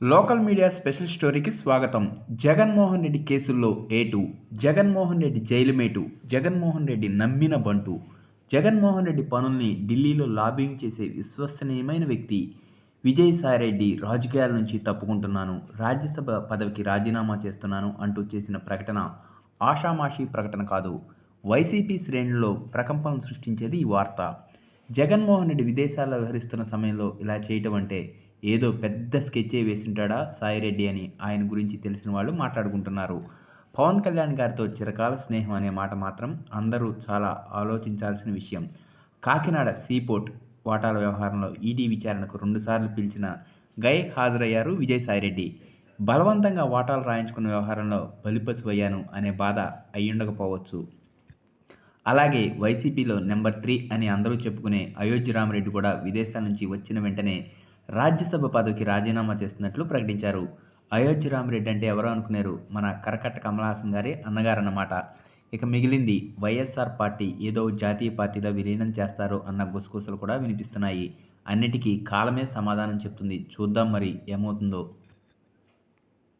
Local media special స్టోరీకి స్వాగతం. జగన్మోహన్ రెడ్డి కేసుల్లో ఏటు జగన్మోహన్ రెడ్డి జైలు మేటు జగన్మోహన్ రెడ్డి నమ్మిన బంటు. జగన్మోహన్ రెడ్డి పనుల్ని ఢిల్లీలో లాబింగ్ చేసే విశ్వసనీయమైన వ్యక్తి. విజయసాయిరెడ్డి రాజకీయాల నుంచి తప్పుకుంటున్నాను. రాజ్యసభ పదవికి రాజీనామా చేస్తున్నాను అంటూ చేసిన ప్రకటన ఆషామాషీ ప్రకటన కాదు. వైసీపీ శ్రేణుల్లో ప్రకంపనలు సృష్టించేది ఈ వార్త. జగన్మోహన్ రెడ్డి విదేశాల్లో వ్యవహరిస్తున్న సమయంలో ఇలా చేయటం అంటే ఏదో పెద్ద స్కెచ్చే వేసుంటాడా సాయిరెడ్డి అని ఆయన గురించి తెలిసిన వాళ్ళు మాట్లాడుకుంటున్నారు. పవన్ కళ్యాణ్ గారితో చిరకాల స్నేహం అనే మాట మాత్రం అందరూ చాలా ఆలోచించాల్సిన విషయం. కాకినాడ సీపోర్ట్ వాటాల వ్యవహారంలో ఈడీ విచారణకు రెండుసార్లు పిలిచిన గై హాజరయ్యారు విజయసాయిరెడ్డి బలవంతంగా వాటాలు రాయించుకున్న వ్యవహారంలో బలిపసిపోయాను అనే బాధ అయ్యుండకపోవచ్చు. అలాగే వైసీపీలో నెంబర్ త్రీ అని అందరూ చెప్పుకునే అయోధ్య రామరెడ్డి కూడా విదేశాల నుంచి వచ్చిన వెంటనే రాజ్యసభ పదవికి రాజీనామా చేస్తున్నట్లు ప్రకటించారు. అయోధ్య రామరెడ్డి అంటే ఎవరో అనుకున్నారు మన కరకట్ట కమలహాసన్ గారి అన్నగారన్నమాట. ఇక మిగిలింది వైఎస్ఆర్ పార్టీ ఏదో జాతీయ పార్టీలో విలీనం చేస్తారు అన్న గుసగుసలు కూడా వినిపిస్తున్నాయి. అన్నిటికీ కాలమే సమాధానం చెప్తుంది. చూద్దాం మరి ఏమవుతుందో.